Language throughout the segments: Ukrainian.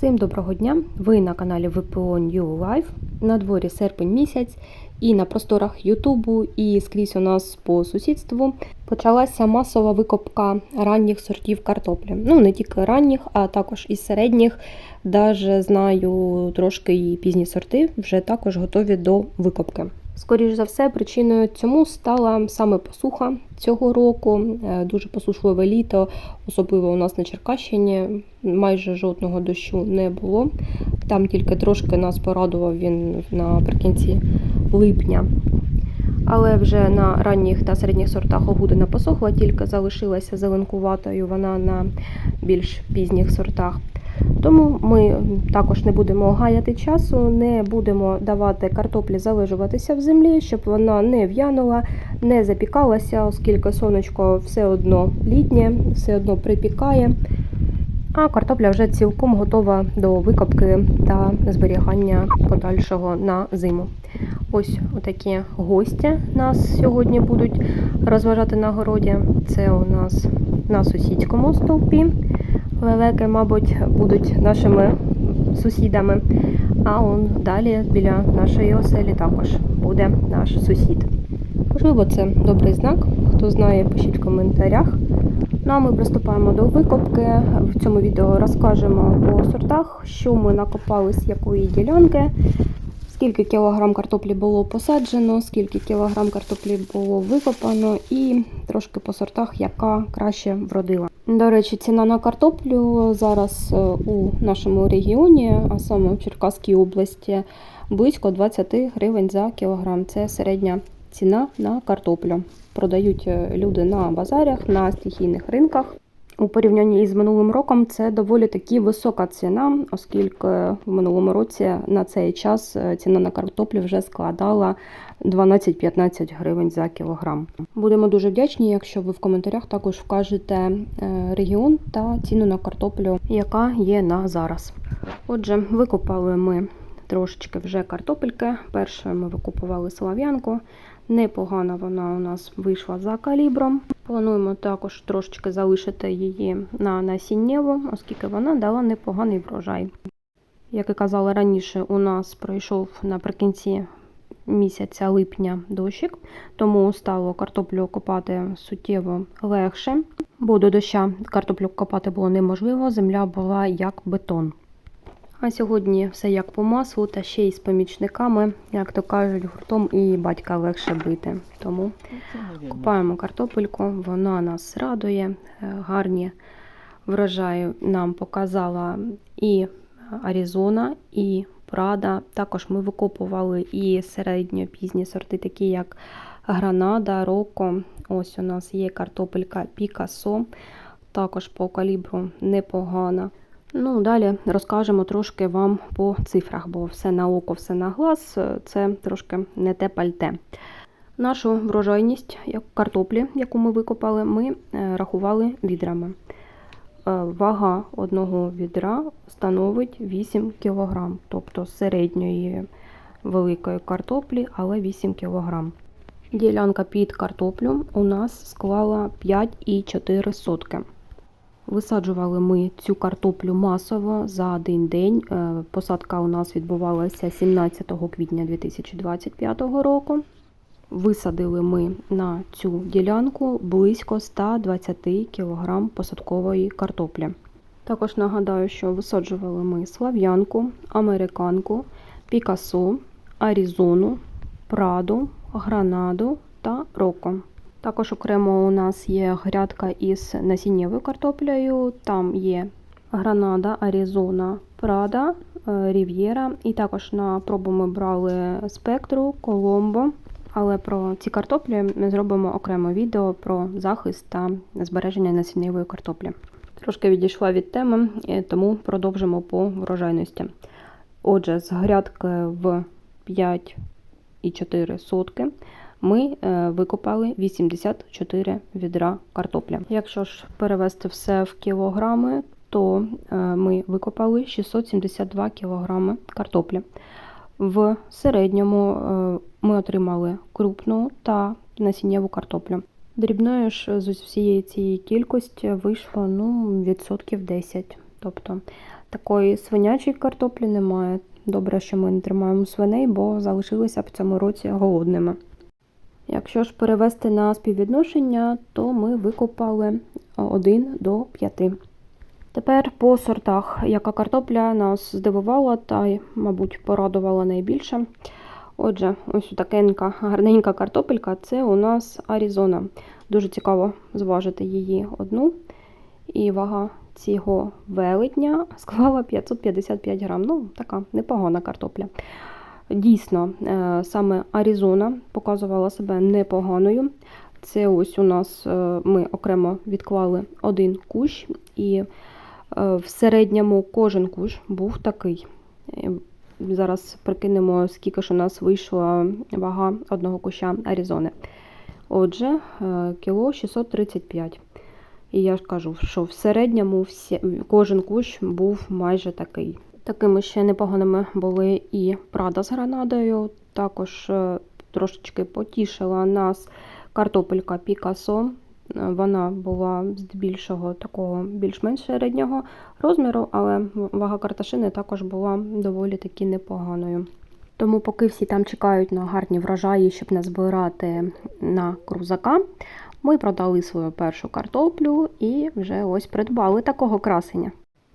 Всім доброго дня! Ви на каналі ВПО New Life. На дворі серпень місяць, і на просторах Ютубу, і скрізь у нас по сусідству почалася масова викопка ранніх сортів картоплі. Ну не тільки ранніх, а також і середніх. Даже знаю трошки і пізні сорти, вже також готові до викопки. Скоріш за все, причиною цьому стала саме посуха цього року. Е, Дуже посушливе літо, особливо у нас на Черкащині. Майже жодного дощу не було. Там тільки трошки нас порадував він наприкінці липня. Але вже на ранніх та середніх сортах огудина посохла, тільки залишилася зеленкуватою вона на більш пізніх сортах. Тому ми також не будемо гаяти часу, не будемо давати картоплі залежуватися в землі, щоб вона не в'янула, не запікалася, оскільки сонечко все одно літнє, все одно припікає. А картопля вже цілком готова до викопки та зберігання подальшого на зиму. Ось такі гості нас сьогодні будуть розважати на городі. Це у нас на сусідському стовпі. Лелеки, мабуть, будуть нашими сусідами. А он далі біля нашої оселі також буде наш сусід. Можливо, це добрий знак. Хто знає, пишіть в коментарях. Ну а ми приступаємо до викопки. В цьому відео розкажемо по сортах, що ми накопали з якої ділянки, скільки кілограм картоплі було посаджено, скільки кілограм картоплі було викопано, і трошки по сортах, яка краще вродила. До речі, ціна на картоплю зараз е, у нашому регіоні, а саме в Черкаській області, близько 20 гривень за кілограм. Це середня ціна на картоплю. Продають е, люди на базарях, на стихійних ринках. У порівнянні із минулим роком це доволі таки висока ціна, оскільки в минулому році на цей час е, ціна на картоплю вже складала 12-15 гривень за кілограм. Будемо дуже вдячні, якщо ви в коментарях також вкажете е, регіон та ціну на картоплю, яка є на зараз. Отже, викопали ми трошечки вже картопельки. Перше ми викупували слав'янку. Непогана вона у нас вийшла за калібром. Плануємо також трошечки залишити її на насіннєву, оскільки вона дала непоганий врожай. Як і казала раніше, у нас пройшов наприкінці місяця липня дощик, тому стало картоплю копати суттєво легше, бо до доща картоплю копати було неможливо, земля була як бетон. А сьогодні все як по маслу, та ще й з помічниками, як то кажуть, гуртом і батька легше бити. Тому купаємо картопельку, вона нас радує, е, гарні врожаї нам показала і Аризона, і Прада. Також ми викопували і середньо-пізні сорти, такі як Гранада, Роко. Ось у нас є картопелька Пікасо, також по калібру непогана. Ну, далі розкажемо трошки вам по цифрах, бо все на око, все на глаз, це трошки не те пальте. Нашу врожайність як картоплі, яку ми викопали, ми е, рахували відрами. Е, Вага одного відра становить 8 кг, тобто середньої великої картоплі, але 8 кг. Ділянка під картоплю у нас склала 5,4 сотки. Висаджували ми цю картоплю масово за один день. Е, Посадка у нас відбувалася 17 квітня 2025 року. Висадили ми на цю ділянку близько 120 кг посадкової картоплі. Також нагадаю, що висаджували ми слав'янку, американку, пікасо, аризону, праду, гранаду та роко. Також окремо у нас є грядка із насіннєвою картоплею. Там є Гранада, Аризона, Прада, е, Рів'єра. І також на пробу ми брали спектру, Коломбо. Але про ці картоплі ми зробимо окремо відео про захист та збереження насіннєвої картоплі. Трошки відійшла від теми, тому продовжимо по врожайності. Отже, з грядки в 5,4 сотки ми е, викопали 84 відра картопля. Якщо ж перевести все в кілограми, то е, ми викопали 672 кілограми картоплі. В середньому е, ми отримали крупну та насіннєву картоплю. Дрібною ж з всієї цієї кількості вийшло ну, відсотків 10. Тобто Такої свинячої картоплі немає. Добре, що ми не тримаємо свиней, бо залишилися в цьому році голодними. Якщо ж перевести на співвідношення, то ми викопали 1 до 5. Тепер по сортах, яка картопля нас здивувала та, мабуть, порадувала найбільше. Отже, ось такенька гарненька картопелька це у нас Аризона. Дуже цікаво зважити її одну. І вага цього велетня склала 555 грам. Ну, така непогана картопля. Дійсно, е, саме Аризона показувала себе непоганою. Це ось у нас е, ми окремо відклали один кущ, і е, в середньому кожен кущ був такий. Зараз прикинемо, скільки ж у нас вийшла вага одного куща Аризони. Отже, кіло 635. І я ж кажу, що в середньому всі, кожен кущ був майже такий. Такими ще непоганими були і Прада з гранадою. Також е, трошечки потішила нас картопелька Пікасо. Е, Вона була здебільшого такого більш-менш середнього розміру, але вага карташини також була доволі таки непоганою. Тому, поки всі там чекають на гарні врожаї, щоб назбирати на крузака, ми продали свою першу картоплю і вже ось придбали такого красення.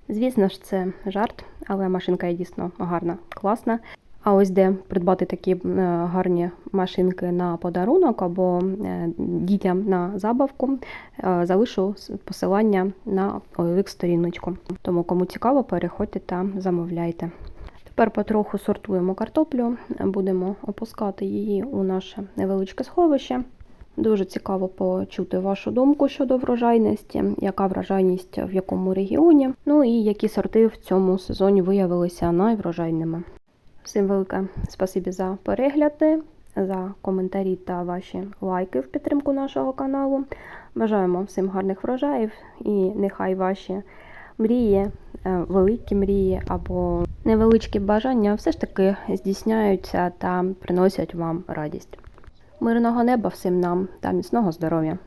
Звісно ж, це жарт, але машинка є дійсно гарна, класна. А ось де придбати такі е, гарні машинки на подарунок або е, дітям на забавку, е, залишу посилання на OLX сторіночку. Тому кому цікаво, переходьте та замовляйте. Тепер потроху сортуємо картоплю, будемо опускати її у наше невеличке сховище. Дуже цікаво почути вашу думку щодо врожайності, яка врожайність в якому регіоні, ну і які сорти в цьому сезоні виявилися найврожайними. Всім велике спасибі за перегляди, за коментарі та ваші лайки в підтримку нашого каналу. Бажаємо всім гарних врожаїв і нехай ваші мрії, е, великі мрії або невеличкі бажання все ж таки здійсняються та приносять вам радість. Мирного неба всім нам та міцного здоров'я!